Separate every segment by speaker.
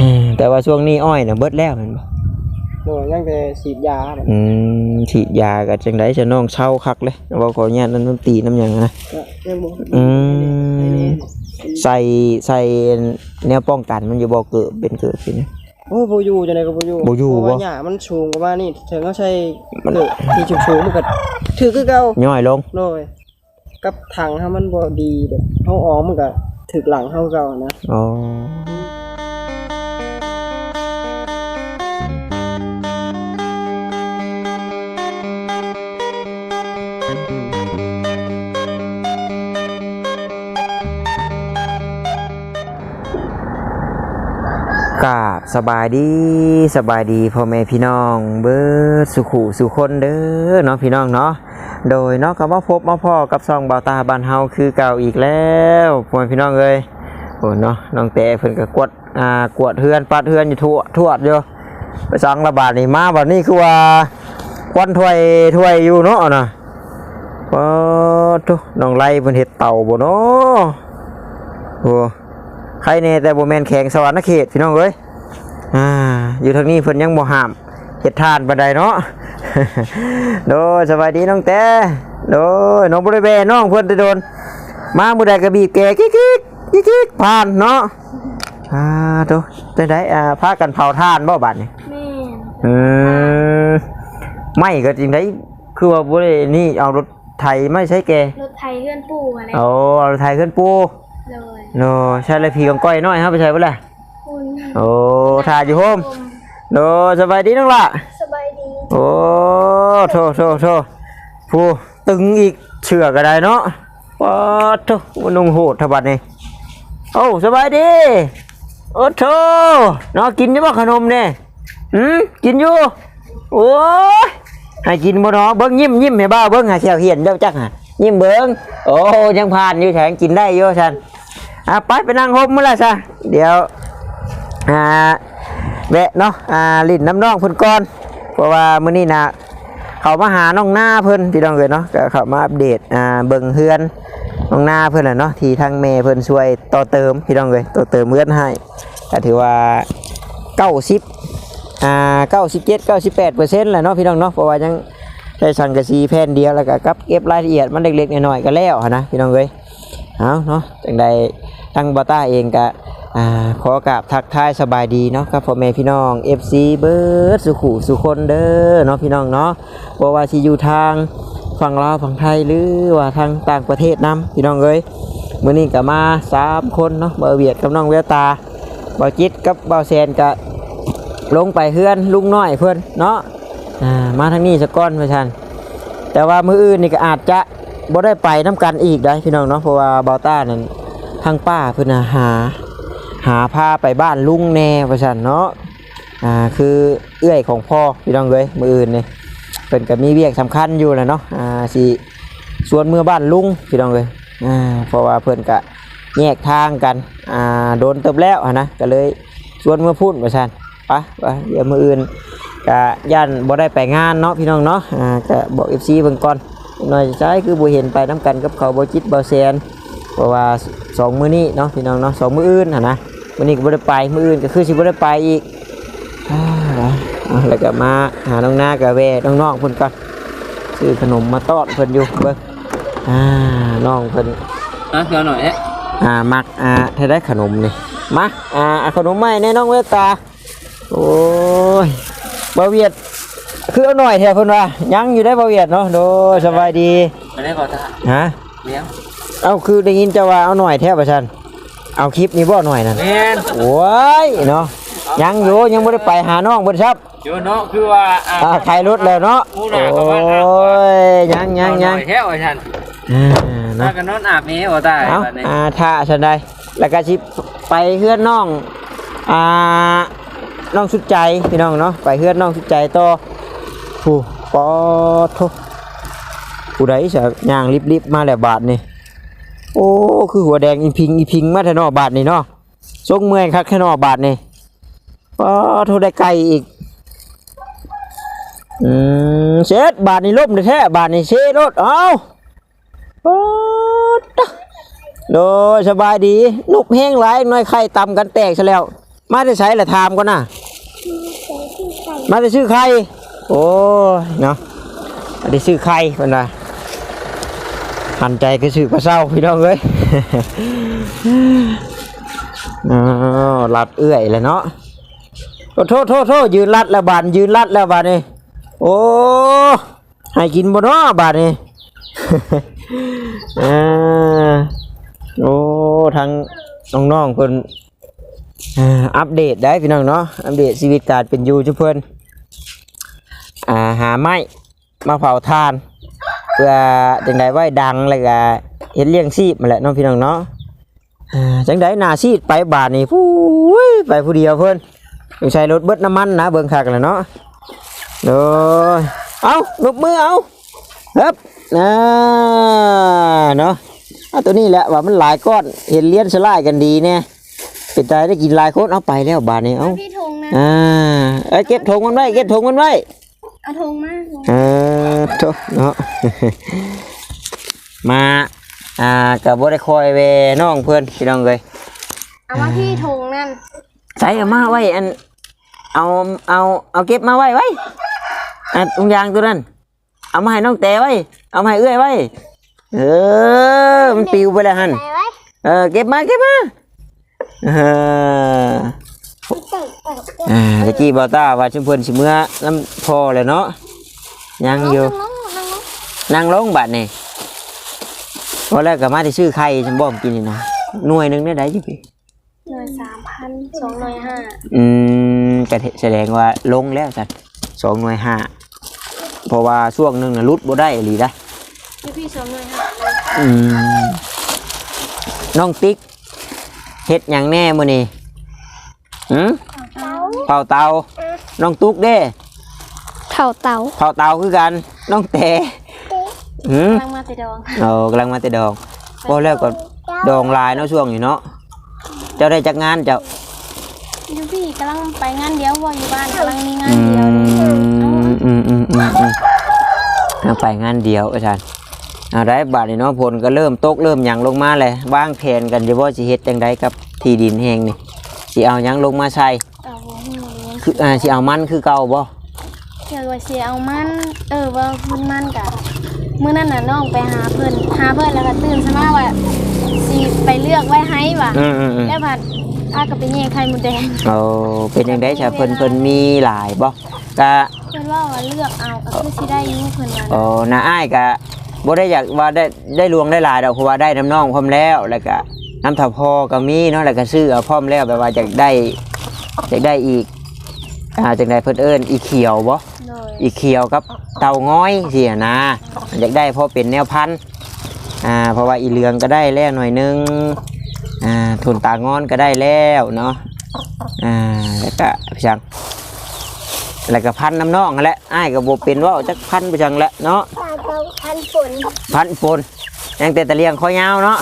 Speaker 1: อืมแต่ว่าช่วงนี้อ้อยน่ะเบิดแล้วแม่นบ่
Speaker 2: โดยยังแต่ฉีดยาแบบ
Speaker 1: อืมฉีดยาก็จังได๋จะน้องเช่าคักเลยบ่ขออนุญาตนั่นนตีน้ำหยังนะ
Speaker 2: ก็ยังบ่
Speaker 1: อืมใส่ใส่แนวป้องกันมันอยู่บ่เกิดเป็นเกิดขึ้นนะ
Speaker 2: โอ้บ่อยู่จังได๋ก็บ่อยู่
Speaker 1: บ่อยู่
Speaker 2: เพราะ
Speaker 1: บ่
Speaker 2: ว่าหญ้ามันสูงกว่ามานี่ถึงเขาใช้เกิดที่สูงๆมันก็ถือคือเก่า
Speaker 1: ย่อยลง
Speaker 2: โดยกับถังถ้ามันบ่ดีแบบเฮาออกมันก็ถึกหลังเฮาเก่านะ
Speaker 1: อ๋อ กาบสบายดีสบายดีพ่อแม่พี่น้อง เบิดสุขุสุคนเด้อเนาะพี่น้องเนาะโดยเนาะก็มาพบมาพ่อกับซองเบาตาบ้านเฮาคือเก่าอีกแล้วพ่อแม่พี่น้องเอ้ยโอ้เนาะน้องแต่เพิ่นก็กวดอ่ากวดเฮือนปัดเฮือนอยู่ทั่วทั่วอยู่ไปสังระบาดนี่มาบัดนี้คือว่าควันถ้วยถ้วยอยู่เนาะนะ โอ้ทุน้องไล่เพิ่นเฮ็ดเต่าบ่เนาะโอ้ใครเนี่ยแต่บ่แม่นแข็งสวรรค์เขตพี่น้องเอ้ยอ่าอยู่ทางนี้เพิ่นยังบ่ห้ามเฮ็ดทานบันไดเนาะโดยสวัสดีน้องแต่โดยน้องบ่ได้แบน้องเพิ่นจะโดน มามื้อใดก็บีบแกกิ๊กกิ๊กกิ๊กกิ๊กผ่านเนาะอ่าโตได้ได้อ่าพากันเผาทานบ่บัดนี้
Speaker 3: แม่น
Speaker 1: อืมไม่ก็จริงได้คือว่าบ่ได้นี่เอารถ ไถไม่ใช่แก
Speaker 3: รถไทยเพื่อนปู่อะไร
Speaker 1: เอาเอารถไถขึ้นปู
Speaker 3: เลย
Speaker 1: โนใช่เลยพี่ของก้อยน้อยครับไปใช่บ่ล่ะ
Speaker 3: คุณ
Speaker 1: โอ้ถ่ายอยู่โฮมโดสบายดีน้องละ
Speaker 3: สบายดี
Speaker 1: โอ้โทโทโทผู้ตึงอีกเชื่อก็ได้เนาะว้าโทมันนุ่งโหดทบัดนี่โอ้สบายดีโอ้โทเนาะกินอยี่บ่ขนมเนี่ยอืมกินอยู่โอ้ย ให้กินบ่เนาะเบิ้งยิ้มยิ้มให้บ้าเบิ้งหาแขวเหียนเด้อจักหะยิ้มเบิ้งโอ้ยังผ่านอยู่แถงกินได้อยู่ฉันอะไปไปนั่งโฮมมื้อละซะเดี๋ยวอ่าแวะเนาะอ่าลิ้นน้ำน้องเพิ่นก่อนเพราะว่ามื้อนี้นะเขามาหาน้องหน้าเพิ่นพี่น้องเอ้ยเนาะก็เขามาอัปเดตอ่าเบิ่งเฮือนน้องหน้าเพิ่นน่ะเนาะที่ทางแม่เพิ่นช่วยต่อเติมพี่น้องเอ้ยต่อเติมเฮือนให้ก็ถือว่า90 อ่า97 98เก้าสิบแปดเปอร์เซ็นต์แหละเนาะพี่น้องเนาะเพราะว่ายังใช้สังกะสีแผ่นเดียวแล้วก็กับเก็บรายละเอียดมันเล็กๆน้อยๆก็แล้วนะพี่น้องเอ้ยเอาเนาะจังใดทางบอต้าเองก็อ่าขอกราบทักทายสบายดีเนาะครับพ่อแม่พี่น้อง FC เบิร์ดสุขุสุคนเด้อเนาะพี่น้องเนาะบ่ว่าสิอยู่ทางฝั่งลาวฝั่งไทยหรือว่าทางต่างประเทศนํพี่น้องเอ้ยมื้อนี้ก็มาสามคนเนาะบ่าวเวียดกับน้องเววตาบ่าวจิตกับบ่าวแซนก็ ลงไปเฮือนลุงน้อยเพิ่อนเนาะมาทางนี้สะก้อนว่าซั่นแต่ว่ามืออื่นนี่ก็อาจจะบ่ได้ไปนํกันอีกได้พี่น้องเนาะเพราะว่าบ่าต้านั่นทางป้าเพิ่นน่ะหาหาพาไปบ้านลุงแน่ประชันเนาะอ่าคือเอื้อยของพ่อพี่น้องเลยมืออื่นนี่เป็นก็มีเวียกสำคัญอยู่แหละเนาะอ่าสิส่วนเมื่อบ้านลุงพี่น้องเลยอ่าเพราะว่าเพื่อนก็แยกทางกันอ่าโดนเติบแล้วนะก็เลยส่วนเมื่อพูดประชัน ไปไปเดี๋ยวมืออื่นก็ย่านบ่ได้ไปงานเนาะพี่น้องเนาะอ่าก็บอกเอฟซีเบิ่งก่อนหน่อยใช้คือบ่เห็นไปน้ำกันกับเขาบ่จิตบ่แซนเพราะว่าสองมื้อนี้เนาะพี่น้องเนาะสองมื้ออื่นหั่นนะมื้อนี้ก็บ่ได้ไปมื้ออื่นก็คือสิบ่ได้ไปอีกอ่าเอาแล้วก็มาหาน้องนากับแวน้องๆเพิ่นก่อนซื้อขนมมาต้อนเพิ่นอยู่เบิ่งอ่าน้องเพิ่น
Speaker 2: อะเดี๋ยวหน่อยเอ๊ะ
Speaker 1: อ่ามักอ่าถ้าได้ขนมนี่มาอ่าเอาขนมใหม่แน่น้องเววตา โอ้ยบ่าวเวียดคือเอาหน่อยแท้เพิ่นว่ายังอยู่ได้บ่าวเวียดเนาะโดยสบายดี
Speaker 2: ไม่ได้ขอทาน
Speaker 1: ฮะ
Speaker 2: เลี้ยง
Speaker 1: เอาคือได้ยินจะว่าเอาหน่อยแทบประชันเอาคลิปนี้บ่หน่อยนั่น
Speaker 2: แม่น
Speaker 1: โอ้ยเนาะยังอยู่ยังไม่ได้ไปหาน้องเบ่ครับ
Speaker 2: อยู่เนาะคือว่าอ่า
Speaker 1: อ่าใครรถแล้วเนาะ
Speaker 2: อู้
Speaker 1: โอ
Speaker 2: หน้าก็ว่าอาบ้
Speaker 1: ยยังยังยัง
Speaker 2: แท้ว่าฉัน
Speaker 1: อ่า
Speaker 2: ถ้า
Speaker 1: เนาะ
Speaker 2: กันนอนอาบนี้ว่าตาย
Speaker 1: เอา
Speaker 2: บัดนี้
Speaker 1: อ่าถ้าฉันได้แล้วก็สิไปเฮือนน้องอ่า น้องสุดใจพี่น้องเนาะไปเฮือนน้องสุดใจต่อผู้ปอโทผู้ใดจะย่างรีบๆมาแล้วบาทนี่โอ้คือหัวแดงอีพิงอีพิงมาแทนอบาทนี่เนาะทรงเมื่อยคักแค่นอบาทนี่ป้าโทษได้ไกลอีกอืมเช็ดบาทนี่ล่มแท้บาทนี่เช็ดรถเอาป๊าดโดยสบายดีนุบแห้งหลายหน้อยไข่ต่ำกันแตกซะแล้ว มาได้ใช้ละถามก่อนน่ะมาได้ชื่อใครโอ้ยเนาะมาได้ชื่อใครเพิ่นว่าหันใจก็ชื่อก็เศร้าพี่น้องเอ้ยอ๋อลัดเอื้อยเลยเนาะโอ้โทษโทษโทษยืนลัดแล้วบานยืนลัดแล้วบานนี่โอ้ให้กินบ่เนาะบานนี่อ่าโอ้ทางน้องๆเพิ่น อัปเดตได้พี่น้องเนาะอัปเดตชีวิตการเป็นอยู่จุเพิ่นอ่าหาไม้มาเผาทาน เพื่อจังไดไว้ดังแล้วก็เฮ็ดเลี้ยงชีพมาแหละน้องพี่น้องเนาะจังไดนาชีดไปบาทนี่ฟู้ไปผู้เดียวเพิ่นต้องใช้รถเบิดน้ำมันนะเบิ่งคักแล้วเนาะโดยเอาลุกมือเอาเฮ้บนะเนาะตัวนี้แหละว่ามันหลายก้อนเห็นเลี้ยนสลายกันดีเนี่ย เป็นใจได้กินหลายคนเอาไปแล้วบาทนี้เอา
Speaker 3: พี่ธงนะ
Speaker 1: อ่าเอ้ยเก็บถุงมันไว้เก็บถุงมันไว้
Speaker 3: เอาธงมา
Speaker 1: เออโถเนาะมาอ่ากับบได้คอยเวน้องเพื่อนพี่น้องเลย
Speaker 3: เอามาพี่ธงนั่น
Speaker 1: ใส่เอามาไว้อันเอาเอาเอาเก็บมาไว้ไว้อันตุงยางตัวนั้นเอามาให้น้องแต่ไว้ เอามาให้เอื้อยไว้ เออ มันปิวไปแล้วฮัน
Speaker 3: ใส่ไว้
Speaker 1: เออ เก็บมา เก็บมาเอออ่าตะกี้บอต้าว่าชุมเพิ่นสิเมื่อน้ำพอเลยเนาะยังอยู่
Speaker 3: นั่งลงนั่งลง
Speaker 1: นั่งลงบัดนี่พอแรกก็มาที่ชื่อไข่ฉันบอกกินนี่นะหน่วยหนึงได้ได้จิพี่
Speaker 3: หน่วยสามพันสองหน่วยห้า
Speaker 1: อืมก็แสดงว่าลงแล้วจ้ะสองหน่วยห้าเพราะว่าช่วงหนึงน่ะรุดบ่ได้อีหลีนะ
Speaker 3: พี่พี่สองหน่วยห้า
Speaker 1: อืมน้องติ๊ก เฮ็ดหยังแน่มื้อนี้หืม
Speaker 3: เตา
Speaker 1: เผาเตาน้องตุ๊กเด้
Speaker 3: เผาเตา
Speaker 1: เผาเตาคือกัน น้องแต่หืม
Speaker 3: กำลังมาแต่ดอง
Speaker 1: เออกำลังมาแต่ดองพอแล้วก็ดองลายเนาะช่วงอยู่เนาะเจ้าได้จักงานเจ้า
Speaker 3: พี่พี่กำลังไปงานเดียวว่าอยู่บ้านกำลังมีงาน
Speaker 1: อื
Speaker 3: เดียวนี่
Speaker 1: มอืมอืมอืมอืมเอาไปงานเดียวอาจารย์เอาได้บาทนี่เนาะผลก็เริ่มตกเริ่มหยังลงมาเลยวางแผนกันจะว่าสิเฮ็ดจังไดกับที่ดินแห่งนี่สิเอาหยังลงมาใส่
Speaker 3: เอาหัวหมูเลี้ยง
Speaker 1: คืออ่าสิเอามันคือเก่าบ่
Speaker 3: เจอว่าเสียเอามัน เออว่ามันมันกะเมื่อนั้นน่ะน้องไปหาเพิ่นหาเพิ่นแล้วก็ตื่นสมาว่าสิไปเลือกไว้ให้ว่ะ
Speaker 1: อืมอืมอืม
Speaker 3: แล้วผัดอาก็ไปแย่งไข่มดแดง
Speaker 1: เอาเป็นจังได๋จ้ะเพิ่นเพิ่นมีหลายบ่ก็
Speaker 3: เพิ่นว่าว่าเลือกเอาก็คือสิได้อยู่เพิ่นว่า
Speaker 1: เออน้าอ้ายก็ บ่ได้อยากว่าได้ได้ลวงได้หลายดอกเพราะว่าได้น้ำน้องพร้อมแล้วแล้วก็น้ำถ้าพอก็มีเนาะแล้วก็ซื้อเอาพร้อมแล้วแบบว่าอยากได้อยากได้อีกอ่าจังไดเพิ่นเอิ้นอีเขียวบ่
Speaker 3: โดย
Speaker 1: อีเขียวกับเต่าง้อยเสียนะอยากได้เพราะเป็นแนวพันธุ์อ่าเพราะว่าอีเหลืองก็ได้แล้วหน่อยนึงอ่าทุนตางอนก็ได้แล้วเนาะอ่าแล้วก็พี่ชังแล้วก็พันธุ์น้ำนองนั่นแหละอ้ายก็บ่เป็นเว่าจักพันธุ์พี่ชังแหละเนาะ
Speaker 3: ตาเตาพัน ฝน
Speaker 1: พันธุ์ปนยังแต่ตะเลียงคอยาวเนาะ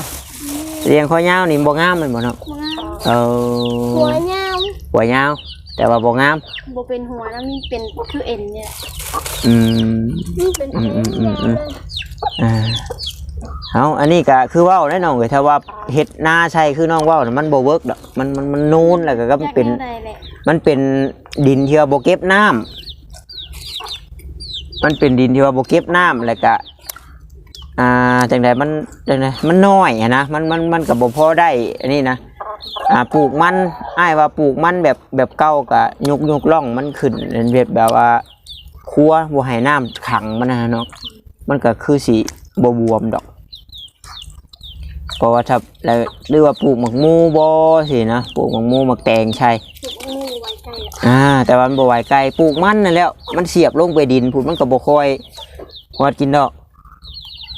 Speaker 1: ตะเลียงคอยาวนี่บ่งามแมันบ่เนาะ
Speaker 3: บ่งาม
Speaker 1: เอ
Speaker 3: หัว
Speaker 1: อ
Speaker 3: ยาว
Speaker 1: หัวยาว แต่ว่าบ่งาม
Speaker 3: บ่เป็นหัวนะมีเป็นคือเอ็นเนี่ย
Speaker 1: อืม
Speaker 3: มันเป็น
Speaker 1: อืมอืมอืมอืมอ่าเอาอันนี้ก็คือเว่าวแน่นอนเลยถ้าว่าเห็ดนาใช่คือน้องเว่าวน่ะมันโบเวิร์กดอกมันมันมันนูนแล้วก็ก็มันเป็น
Speaker 3: อยากได้แหละ
Speaker 1: มันเป็นดินที่ว่าโบเก็บน้ำมันเป็นดินที่ว่าโบเก็บน้ำแล้วก็ อ่าจังใดมันจังใดมันน้อยอะนะมันมันมันกับโบพอได้อันนี้นะอ่าปลูกมันอ้ายว่าปลูกมันแบบแบบเก่ากับยุกยุกล่องมันขึ้นเป็นแบบแบบว่าครัวบัให้น้ำขังมันนะเนาะมันก็คือสีบวบวมดอกเพราะว่าถ้าแล้วหรือว่าปลูกหมักมูบอสินะปลูกหมักมูหมักแตงใช่
Speaker 3: ถูกงูไว้ใกล้อ่า
Speaker 1: แต่ว่ามันบ่ไหวไกลปลูกมันนั่นแล้ว มันเสียบลงไปดินพูดมันก็บ่ค่อยฮอดกินดอก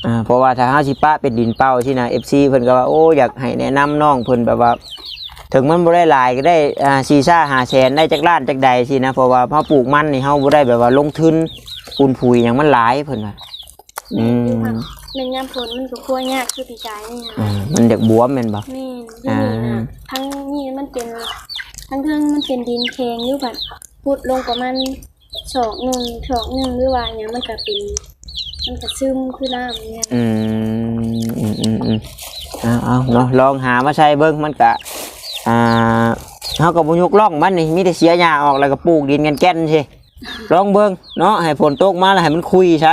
Speaker 1: อ่าเพราะว่าถ้าเฮาสิปะเป็นดินเป้าที่นะ FC เพิ่นก็ว่าโอ้อยากให้แนะนำน้องเพิ่นแบบว่า ถึงมันบ่ได้หลายก็ได้อ่าซีซ่าหาแสนได้จักล้านจักใดสินะเพราะว่าเฮาปลูกมันนี่เฮาบ่ได้แบบว่าลงทุนปูนปุ๋ยหยังมันหลายเพิ่นว่าอืม
Speaker 3: ในยามฝนมันก็คั่วยากคือปีกายนี่
Speaker 1: อ่า
Speaker 3: นะ
Speaker 1: มันเด็กบวมแม่นบ่
Speaker 3: แม่นที่นี่นะทั้งนี่มันเป็นทั้งเครื่องมันเป็นดินแข็งอยู่แบบพุดลงประมาณสองหนึ่งสองหนึ่งหรือว่าอย่างมันก็เป็น มันก็ซึมคือน้ำเนี่ย
Speaker 1: อืมอืมอืมอืมเอาเอาเนาะลองหามาใช้เบิ่งมันก็อ่าเฮาก็บ่ยกล่องมันนี่มีแต่เสียหญ้าออกแล้วก็ปลูกดินกันแก่นสิลองเบิ่งเนาะให้ฝนตกมาแล้วให้มันคุยซะ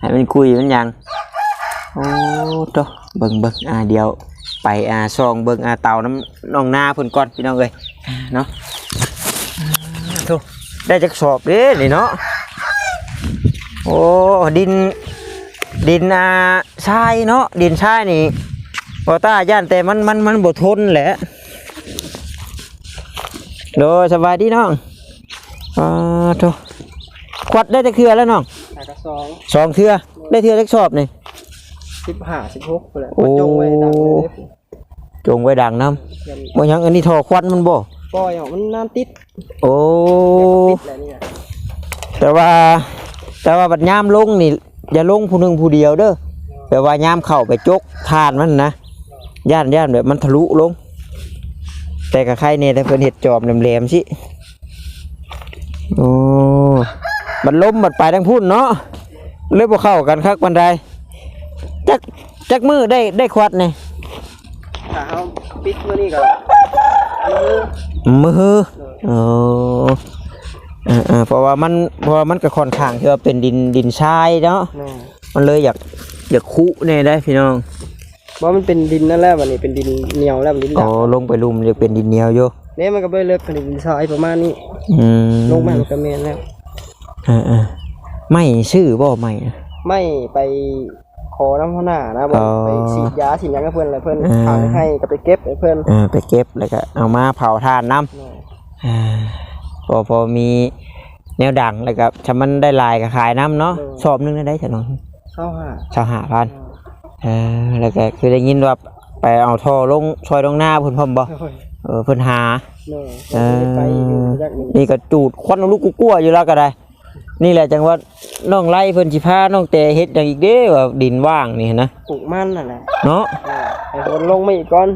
Speaker 1: ให้มันคุยมันหยังโอ้โตเบิ่งเบิ่งอ่าเดี๋ยวไปอ่าซองเบิ่งอ่าเตาน้ำน้องนาเพิ่นก่อนพี่น้องเอ้ยเนาะโธ่ได้จักสอบเด้นี่เนาะ โอ้ดิน ดินอ่าทรายเนาะดินทรายนี่บ่ต้าย่านแต่มันมันมันบ่ทนแหละโดยสบายดีน้องอ่าโธ่ควัดได้แต่เครือแล้วน้อง
Speaker 2: หากระสอง
Speaker 1: สองเทื่อได้เทื่อจักสอบนี่
Speaker 2: สิบห้าสิบหกเลย
Speaker 1: โอ้
Speaker 2: จงไว้ดังเลย
Speaker 1: จงไว้ดังน้
Speaker 2: เดี๋ยวำ
Speaker 1: บ่หยังอันนี้ท่อควันมันบ่
Speaker 2: ปล่อยออกมันน้ำติด
Speaker 1: โอ้
Speaker 2: ติดแล้วนี่นะ
Speaker 1: แต่ว่า แต่ว่าบัดยามลงนี่อย่าลงผู้หนึงผู้เดียวเด้อแต่ว่ายามเข้าไปจกทานมันนะย่านย่านแบบมันทะลุลง แต่กับใครเนี่ยแต่เพิ่นเห็ดจอบแหลมๆสิโอ้มันล้มบัดไปทั้งพุ่นเนาะเลยบ่เข้ากันคักบันไดจักจักมือได้ได้ควัดนี่
Speaker 2: ถ้าเขาปิดมือนี่ก็มือ
Speaker 1: มือโอ้ อ่าๆเพราะว่ามันเพราะว่ามันก็ค่อนข้างที่ว่าเป็นดินดินทรายเนาะ
Speaker 2: แน่
Speaker 1: มันเลยอยากอยากคุเนี่ยได้พี่น้อง
Speaker 2: เพราะมันเป็นดินนั่นแหละวันนี้เป็นดินเหนียวแล้วมันดิน
Speaker 1: อ๋อ
Speaker 2: ดำ
Speaker 1: ลงไปลุมอยากเป็นดินเหนียวอยู่
Speaker 2: เนี่ยมันก็ไปเลิกผลิตดินทรายประมาณนี้
Speaker 1: อืม
Speaker 2: ลงมามันก็แมนแล้ว
Speaker 1: อ่าๆไม่ชื่อบ่ไม่อะ
Speaker 2: ไม่ไปขอน้ำหัวหน้านะบอก
Speaker 1: อ๋อ
Speaker 2: ไปฉีดยาฉีดหยังกับเพื่อนอะไรเพื่อน
Speaker 1: อ่า
Speaker 2: ทางให้ก็ไปเก็บให้เพื่อน
Speaker 1: อ่าไปเก็บแล้วก็เอามาเผาทานน้ำอ่า พอพอมีแนวดังแล้วก็ถ้ามันได้ลายก็ขายน้ำเนาะชอบนึงได้ฉันน้อง
Speaker 2: เข้าหา
Speaker 1: ชาวหาพันอ่าแล้วก็คือได้ยินว่าไปเอาท่อลงซอยลงหน้าเพิ่นพร้อมบ่
Speaker 2: โอ้ย
Speaker 1: เออเพิ่นหา
Speaker 2: เน่
Speaker 1: เออ
Speaker 2: ไปอยู่จากนี้
Speaker 1: นี่ก็จูดควันลูกกลัวๆอยู่แล้วก็ได้ นี่แหละจังว่าน้องไล่เพิ่นสิพาน้องแต่เฮ็ดอย่างอีกเด้ว่าดินว่างนี่นะ
Speaker 2: ปลูกมันนั่นแหละ
Speaker 1: เนาะ
Speaker 2: เออให้คนลงมาอีกก่อน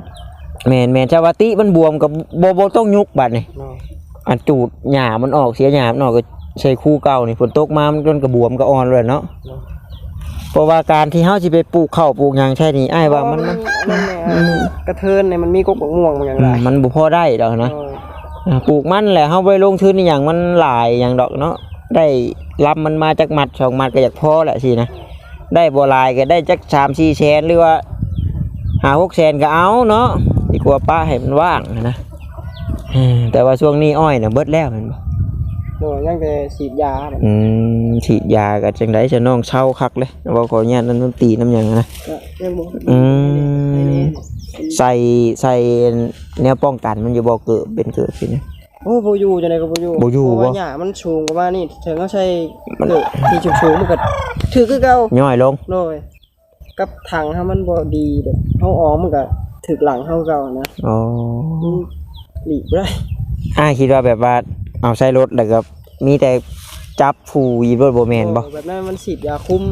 Speaker 1: แม่นแม่นชาวาติมันบวมกับบ่บ่ต้องยุกบัดนี่
Speaker 2: เนาะ
Speaker 1: อันจูดหญ้ามันออกเสียหญ้ามันออกก็ใช้คู่เก่านี่ฝนตกมามันก็กระบวมก็อ่อนเลยเนาะเพราะว่าการที่เฮาสิไปปลูกข้าวปลูกหยังใช่นี่อ้ายว่ามันมัน
Speaker 2: มันแหละกระเทินเนี่ยมันมีกกบักม่วงมันอย่าง
Speaker 1: อื
Speaker 2: ไร
Speaker 1: มมันบ่พอได้ดอกนะ
Speaker 2: เออ
Speaker 1: อ่าปลูกมันแหละเฮาไปลงทุนอหย่างมันหลายอย่างดอกเนาะได้รับมันมาจากมัดสองมัดก็อยากพอแหละสินะได้บ่หลายก็ได้จักสามสี่แสนหรือว่าหาหกแสนก็เอาเนาะดีกว่าป้าให้มันว่างนะ อืมแต่ว่าช่วงนี้อ้อยน่ะเบิดแล้วแมันบ่
Speaker 2: โดยยังแต่ฉีดยาแบบ
Speaker 1: อืมฉีดยาก็จังไดจะน้องเช่าคักเลยบ่ขออนุญาตนั่นมันตีน้ำหยังนะ
Speaker 2: ก็ยังบ่
Speaker 1: อืม ใส่ใส่แนวป้องกันมันอยู่บ่เกิดเป็นเกิดสินะ
Speaker 2: โอ้โบอยูจังไดก็โบอยู
Speaker 1: บ่อยู่
Speaker 2: เพราะว่า
Speaker 1: บ่
Speaker 2: หญ้ามันสูงประมาณนี้ถึงเขาใช้เกิดที่สูงๆมันก็ถือคือเก่า
Speaker 1: ย่อยลง
Speaker 2: โดยกับถังถ้ามันบ่ดีแบบเฮาออกมันก็ถึกหลังเฮาเก่านะ
Speaker 1: อ๋อ
Speaker 2: มัน หลีกบ่ได้
Speaker 1: อ้ายคิดว่าแบบว่าเอาใช้รถแล้วก็มีแต่จับผูยีรถบ่แม่นบ่
Speaker 2: โอ้แบบนั้นมันฉีดยาคุม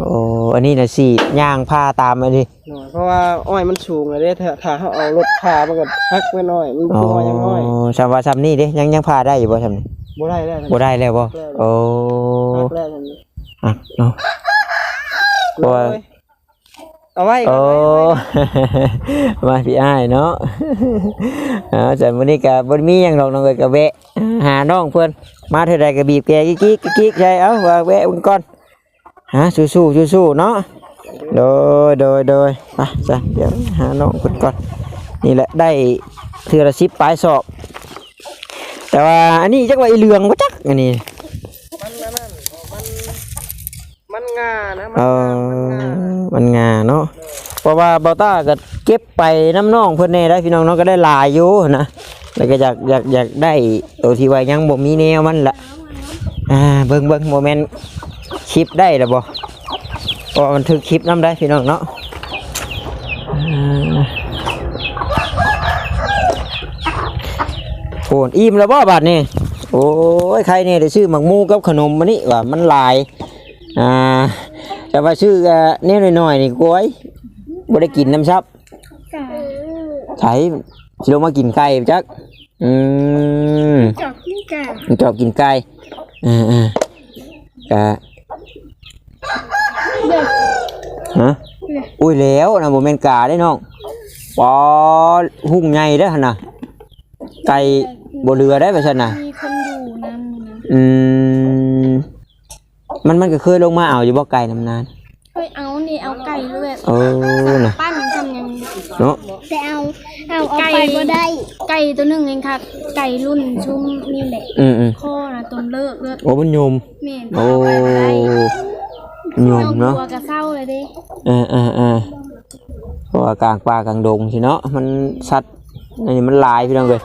Speaker 1: โอ้อันนี้น่ะสิย่างผ้าตามอันนี้
Speaker 2: หน่อยเพราะว่าอ้อยมันสูงเลยเด้ถ้าถ้าเฮาเอารถพามันก็ฮักไว้หน่อยมัน
Speaker 1: อ๋อ
Speaker 2: ตัวยังน้อย
Speaker 1: ซำว่าซำนี้เด้ยังยังพาได้อยู่บ่ซำนี้
Speaker 2: บ่ได้แล้ว
Speaker 1: บ่ได้แล้วบ่โอ้
Speaker 2: ฮักแล้วมัน
Speaker 1: อะเนาะโอ้ย
Speaker 2: เอาไว้
Speaker 1: โอ้มาพี่อ้ายเนาะเอ๋อแต่มื้อนี้ก็บ่มีหยังดอกน้องเอ้ยก็แวะหาน้องเพิ่นมาเท่าใดก็บีบแกกิ๊กๆกิ๊กๆใช่เอ้าว่าแวะเพิ่นก่อนหาสู้ๆสู้ๆเนาะโดยโดยโดยไปจ้ะเดี๋ยวหาน้องเพิ่นก่อนนี่แหละได้เทื่อละ10ปลายศอกแต่ว่าอันนี้จักว่าอีเหลืองบ่จักอันนี้
Speaker 2: มันนั่นนั่นมันมัน งานะมัน
Speaker 1: เองา
Speaker 2: มันงา
Speaker 1: อมันงาเนาะเพราะว่าเบาต้าก็เก็บไปน้ำน้องเพิ่นแน่ได้พี่น้องเนาะก็ได้หลายอยู่นะแล้วก็อยากอยากอยากได้ตัวที่ว่ายังบ่มีแนวมันละอ่าเบิ่งเบิ่งโมเมนต์คลิปได้แล้วบ่เพราะว่ามันถึกคลิปน้ำได้พี่น้องเนาะอ่าโอนอิ่มแล้วบ่บาดนี้โอ้ยใครเนี่ยได้ชื่อหมักมูกับขนมมานี่ว่ามันหลาย อ่าแต่ว่าชื่อก็เนี่ยหน่อยๆนี่กล้วยบ่ได้กินน้ำซับ
Speaker 3: จ้ะ
Speaker 1: ใช้สิลงมากินไก่จักอืม
Speaker 3: จอกนี่จ้ะ
Speaker 1: มันชอบกินไก่อ่าอ่าก็ฮะอุ้ยแล้วนะบ่แม่นกาได้น้องปอหุ่งใหญ่เด้อหั่นน่ะไก่บ่เรือได้ว่าซั่นน่ะ
Speaker 3: มีคนอยู่นำนะ
Speaker 1: อืม มันมันก็เคยลงมาเอาอยู่บ่ไก่น้ำนาน
Speaker 3: เคยเอานี่เอาไก่ด้วยแบบ
Speaker 1: เออน่ะ
Speaker 3: ปั้นทำยัง
Speaker 1: เนาะ
Speaker 3: แต่เอาเอาเอาไปก็ได้ ไก่ตัวหนึงเองค่ะ ไก่รุ่นชุ่มนี่แหละ
Speaker 1: อืมอืม
Speaker 3: ข้อนะต้นเลิกเลิก
Speaker 1: โอ้มันยม
Speaker 3: แม่น
Speaker 1: โอ้
Speaker 3: เอาไปก็ได้
Speaker 1: ยมเนาะ
Speaker 3: ตัวกระเซ้าเลยเดิ
Speaker 1: เออเออเออเพราะว่ากลางป่ากลางดงสิเนาะมันสัตว์อันนี้มันหลายพี่น้องเลย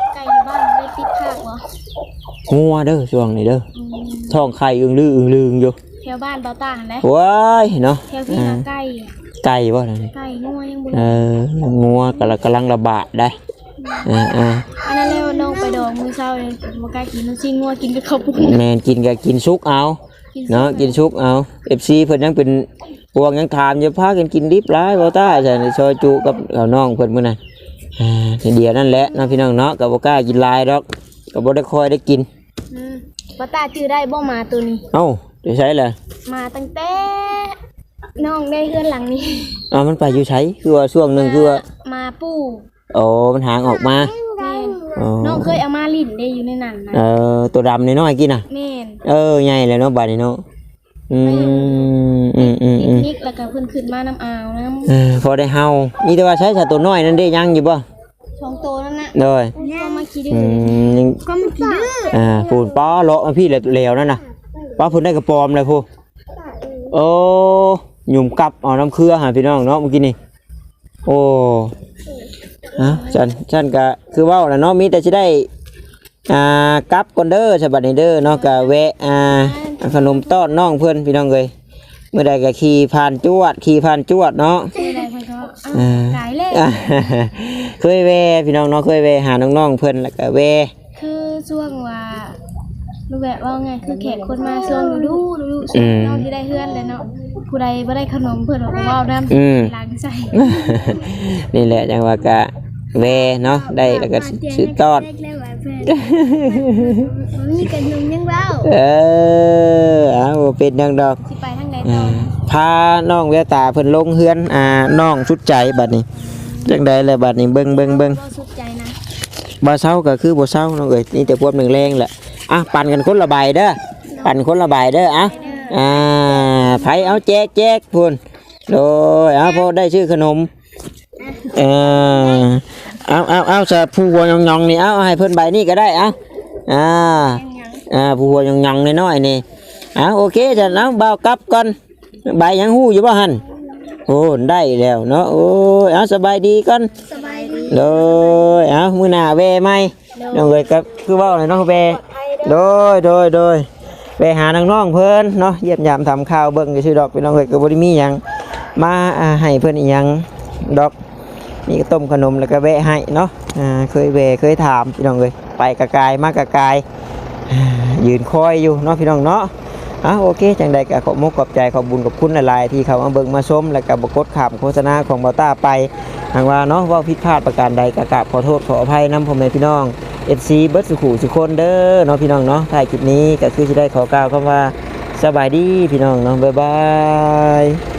Speaker 1: งัวเด้อช่วงนี้เด้อ
Speaker 3: อืม
Speaker 1: ท้องไข่อึงลืออึงลืงอยู่
Speaker 3: แถวบ้านเบาตาหันแหละ
Speaker 1: ว้ายเนาะ
Speaker 3: แถวพี่
Speaker 1: อ่า
Speaker 3: นาไก่อะ
Speaker 1: ไก่บ่นั่นนี่
Speaker 3: ไก่งัวยังบุ
Speaker 1: เอองัวกำลังกำลังระบาดได้อ่าอ่า
Speaker 3: อันนั้นแล้วน้องไปดองมือเช้าเลยมากล้ากินน้ำซีงัวกินกับข้าวปุ้น
Speaker 1: แมนกินก็กินซุกเอา
Speaker 3: กิน
Speaker 1: เนาะกินซุกเอา FC เพิ่นยังเป็นพวกยังถามอยู่พากันกินดิบหลายบ่ตาใช่ซอยจุกับเอาน้องเพิ่นมื้อนั้นอ่าทีเดียวนั่นแหละเนาะพี่น้องเนาะก็บ่กล้ากินหลายดอกก็บ่ได้ค่อยได้กิน
Speaker 3: อืมเบาตาจื้อได้บ่มาตัวนี้
Speaker 1: เอ้าจะใช้เลย
Speaker 3: มาตั้งแต่น้องได้เฮือนหลังนี้
Speaker 1: อ๋อมันไปอยู่ใช้คือว่าช่วงหนึ่งคือว่า
Speaker 3: มาปู่
Speaker 1: โอ้มันหางออกมา
Speaker 3: แม่น
Speaker 1: อ๋อ
Speaker 3: น้องเคยเอามาลิ้นได้อยู่ในนั้นนะ
Speaker 1: เออตัวดำน้อยๆกินอะ
Speaker 3: แม่น
Speaker 1: เออใหญ่เลยเนาะบาดนี้เนาะอืมอืมอืม
Speaker 3: ปิ
Speaker 1: อื
Speaker 3: ก
Speaker 1: ม
Speaker 3: นิกแล้วก็เพิ่นขึ้นมาน้ำอ่าวน้
Speaker 1: เออพอได้เฮามีแต่ว่าใช้ชาตัวน้อยนั่นได้ยังอยู่บ่ำ
Speaker 3: ช่องโตนั่ นน่ะ
Speaker 1: เลย
Speaker 3: ก็มาคิดดื้
Speaker 1: อื
Speaker 3: อ
Speaker 1: มยัง
Speaker 3: ก็มาคิดดื้อ
Speaker 1: อ่าปูนป้อเลาะมาพี่เหลวๆนั่นน่ะป้าพูนได้กระปอมเลยพูโอ้หยุ่มกลับเอาน้ำเครือหาพี่น้องเนาะเมื่อกี้นี่โอ้ฮะฉันฉันก็คือเว่าแล้วเนาะมีแต่จะได้อ่ากลับก่อนเด้อฉบับนี้เด้อเนาะก็แวะอ่าขนมต้อนน้องเพื่อนพี่น้องเลยเมื่อใดก็ขี่ผ่านจวดขี่ผ่านจวดเนาะ
Speaker 3: เจออะไรเพิ่นก็
Speaker 1: อ่า
Speaker 3: กายเลย
Speaker 1: เคยแวะพี่น้องเนาะเคยแวะหาน้องๆเพื่อนแล้วก็แวะ
Speaker 3: คือช่วงว่ารู้แบบว่าไงคือแขกคนมาช่วงดูดูดูดูช่วงน้องที่ได้เฮือนเลยเนาะผู้ใดบ่ได้ขนมเพิ่นบอกว่าเว้าน้ำ
Speaker 1: อืม
Speaker 3: ล้างใจ
Speaker 1: นี่แหละจังว่าก็แวะเนาะได้แล้วก็ซื้อตอด
Speaker 3: มีกันนมยังเว้า
Speaker 1: เออเอาบ่เป็นหยังดอก
Speaker 3: สิไปทางใด
Speaker 1: อ่า
Speaker 3: ต่อ
Speaker 1: พาน้องแววตาเพิ่นลงเฮือนอ่าน้องชุดใจบัดนี้ จังใดเลยบัดนี้เบิ่งเบิ่งเบิ่ง
Speaker 3: บ่สุดใจนะ
Speaker 1: บ่เศร้าก็คือบ่เศร้าน้องเอ้ยนี่แต่พวกหนึ่งแรงแหละอะปั่นกันคนละใบเด้อปั่นคนละใบเด้ออะอ่าไผเอาแจกแจกพุ่นโดยเอาพอได้ชื่อขนมเออเอาเอาเอาจะผู้หัวยองๆนี่เอาเอาให้เพิ่นใบนี้ก็ได้เอาอ่าอ่าผู้หัวยังยังน้อยๆนี่อ่าโอเคจ้ะน้องเบาวกลับก่อนใบยังหู้อยู่บ่หัน โอ้ได้แล้วเนาะโอ้ยเอาสบายดีก่อน
Speaker 3: สบายดี
Speaker 1: เลยเอามือหน้าแวไหมน้องเลยครับคือเว่าเลยเนาะแวโดยโดยโดยไปหาน้องๆเพิ่นเนาะเยี่ยมยามทำข่าวเบิ่งชื่อดอกพี่น้องเลยก็บ่ได้มีหยังมาอ่าให้เพิ่นอีหยังดอกนี่ก็ต้มขนมแล้วก็แวะให้เนาะอ่าเคยแวะเคยถามพี่น้องเลยไปกะกายมากะกายอ่ายืนคอยอยู่เนาะพี่น้องเนาะ อะโอเค จังใดก็ขอบมุกขอบใจขอบบุญขอบคุณหลายๆที่เขามาเบิ่งมาชมและก็บกดขามโฆษณาของบอต้าไปหากว่าเนาะว่าผิดพลาดประการใดก็กราบขอโทษขออภัยน้ำพ่อแม่พี่น้องเอซีเบิร์ดสุขุสุคนเด้อเนาะพี่น้องเนาะถ่ายคลิปนี้ก็คือจะได้ขอกล่าวคำว่าสบายดีพี่น้องเนาะบ๊ายบาย